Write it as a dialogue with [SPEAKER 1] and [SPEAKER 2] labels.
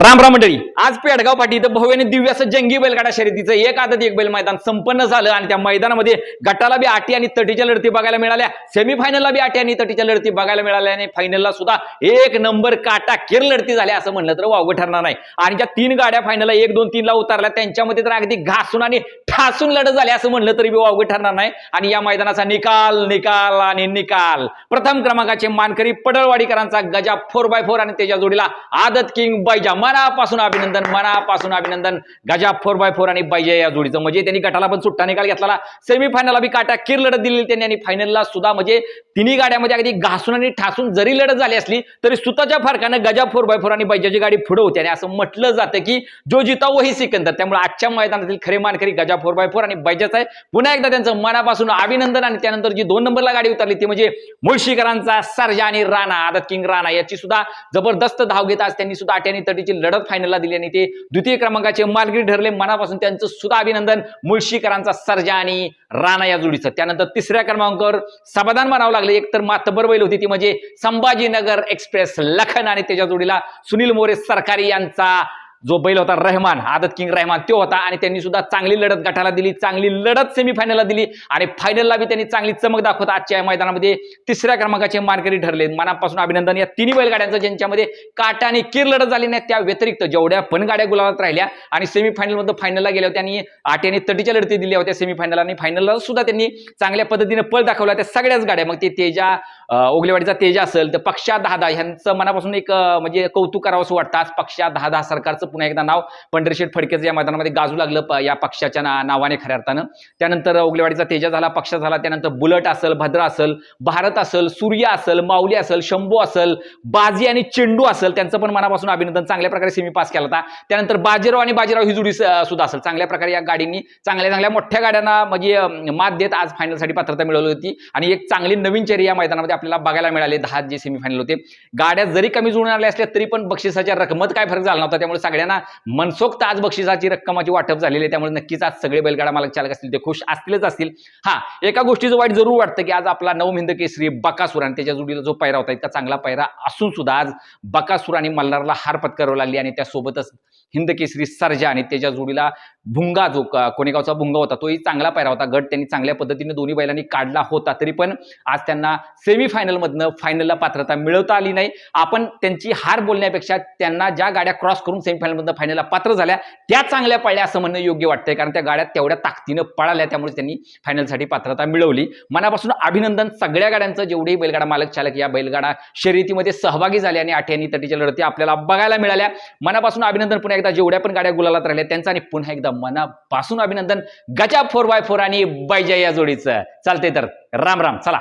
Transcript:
[SPEAKER 1] राम राम मंडळी. आज पेडगाव पाठी इथं भव्याने दिव्य असं जंगी बैलगाडा शर्यतीचं एक आदत एक बैल मैदान संपन्न झालं आणि त्या मैदानामध्ये गटाला बी आटी आणि तटीच्या लढती बघायला मिळाल्या. सेमीफायनलला बी आटी आणि तटीच्या लढती बघायला मिळाल्या आणि फायनलला सुद्धा एक नंबर काटा किर लढती झाल्या असं म्हणलं तर वावगं ठरणार नाही. आणि ज्या तीन गाड्या फायनलला एक दोन तीनला उतरल्या त्यांच्यामध्ये तर अगदी घासून आणि हसून लढत झाली असं म्हणलं तरी बी ठरणार नाही. आणि या मैदानाचा निकाल निकाल आणि निकाल. प्रथम क्रमांकाचे मानकरी पडळवाडीकरांचा गजा फोर बाय फोर आणि त्याच्या जोडीला आदत किंग बैजा. मनापासून अभिनंदन मनापासून अभिनंदन. गजा फोर बाय फोर आणि बैजा या जोडीचं. म्हणजे त्यांनी गटाला पण सुट्टा निकाल घेतला सेमीफायनलला बी काटा किर लढत दिली त्यांनी. आणि फायनलला सुद्धा म्हणजे तिन्ही गाड्यामध्ये अगदी घासून आणि ठासून जरी लढत झाली असली तरी सुताच्या फरकानं गजा फोर बाय फोर आणि बैजाची गाडी पुढे होती. आणि असं म्हटलं जातं की जो जिता वही सिकंदर. त्यामुळे आजच्या मैदानातील खरे मानकरी गजा फोर बाय फोर आणि बैजाच आहे. पुन्हा एकदा त्यांचं मनापासून अभिनंदन आणि त्यानंतर जी दोन नंबरला गाडी उतरली ती म्हणजे मुळशीकरांचा सरजा आणि राणा आदत किंग राणा याची सुद्धा जबरदस्त धाव घेत आज त्यांनी सुद्धा आट्यानी तटीची लढत फायनलला दिली आणि ते द्वितीय क्रमांकाचे मालगिरी ठरले. मनापासून त्यांचं सुद्धा अभिनंदन मुळशीकरांचा सरजा आणि राणा या जोडीचं. त्यानंतर तिसऱ्या क्रमांकावर समाधान मानावं लागलं. एक तर मातबर बैल होती ती म्हणजे संभाजीनगर एक्सप्रेस लखन आणि त्याच्या जोडीला सुनील मोरे सरकारी यांचा जो बैल होता रहमान आदत किंग रहमान तो होता आणि त्यांनी सुद्धा चांगली लढत गटाला दिली चांगली लढत सेमीफायनलला दिली आणि फायनलला बी त्यांनी चांगली चमक दाखवत आजच्या या मैदानामध्ये तिसऱ्या क्रमांकाचे मानकरी ठरले. मनापासून अभिनंदन. या तिन्ही बैलगाड्यांचं ज्यांच्यामध्ये काटा आणि किर लढत झाली नाही त्या व्यतिरिक्त जेवढ्या पण गाड्या गुलाबात राहिल्या आणि सेमीफायनलमध्ये फायनलला गेल्या होत्या आणि आठ आणि तटीच्या लढती दिल्या होत्या सेमीफायनलला आणि फायनलला सुद्धा त्यांनी चांगल्या पद्धतीने पळ दाखवला. त्या सगळ्याच गाड्या मग ते तेजा ओगलेवाडीचा तेजा असेल तर पक्षा दहा दहा ह्यांचं मनापासून एक म्हणजे कौतुक करावं असं वाटतं. आज पक्षा दहा दहा सरकारचं पुन्हा एकदा नाव. पंढरीशेठ फडकेचं या मैदानामध्ये गाजू लागलं या पक्षाच्या ना नावाने खऱ्या अर्थानं. त्यानंतर उगलेवाडीचा तेजा झाला पक्ष झाला त्यानंतर बुलट असेल भद्रा असेल भारत असेल सूर्य असेल माऊली असेल शंभू असेल बाजी आणि चेंडू असेल त्यांचं पण मनापासून अभिनंदन. चांगल्या प्रकारे सेमी पास केला होता. त्यानंतर बाजीराव आणि बाजीराव ही जोडी सुद्धा असेल. चांगल्या प्रकारे या गाडींनी चांगल्या चांगल्या मोठ्या गाड्यांना म्हणजे मात देत आज फायनलसाठी पात्रता मिळवली होती. आणि एक चांगली नवीन चेरी या मैदानामध्ये आपल्याला बघायला मिळाले. दहा जे सेमीफायनल होते. गाड्या जरी कमी जुळून आल्या असल्या तरी पण बक्षिसाच्या रकमत काय फरक झाला नव्हता त्यामुळे सगळ्यांना मनसोक्त आज बक्षिसाची रक्कमाची वाटप झालेली आहे. त्यामुळे नक्कीच आज सगळे बैलगाडा मालक चालक असतील ते खुश असतीलच असतील. हा एका गोष्टीचं वाईट जरूर वाटतं की आज आपला नवमिंद केसरी बकासूर आणि त्याच्या जोडीला जो पैरा होता इतका चांगला पैरा असून सुद्धा आज बकासूर आणि मल्हारला हार पत्करावं लागली आणि त्यासोबतच हिंद केसरी सर्जा आणि त्याच्या जोडीला भुंगा जो कोणेगावचा भुंगा होता तोही चांगला पैरा होता. गट त्यांनी चांगल्या पद्धतीने दोन्ही बैलांनी काढला होता तरी पण आज त्यांना सेमीफायनलमधनं फायनलला पात्रता मिळवता आली नाही. आपण त्यांची हार बोलण्यापेक्षा त्यांना ज्या गाड्या क्रॉस करून सेमीफायनलमधनं फायनलला पात्र झाल्या. त्या चांगल्या पडल्या असं म्हणणं योग्य वाटतंय. कारण त्या गाड्या तेवढ्या ताकदीनं पळाल्या त्यामुळे त्यांनी फायनलसाठी पात्रता मिळवली. मनापासून अभिनंदन सगळ्या गाड्यांचं जेवढेही बैलगाडा मालक चालक या बैलगाडा शर्यतीमध्ये सहभागी झाले आणि आठ्यानी तटीच्या लढती आपल्याला बघायला मिळाल्या. मनापासून अभिनंदन पुन्हा एकदा जेवढ्या पण गाड्या गुलालात राहिल्या त्यांचं आणि पुन्हा एकदा मनापासून अभिनंदन. गजा फोर बाय फोर आणि बैजा या जोडीचं. चालतंय तर राम राम. चला.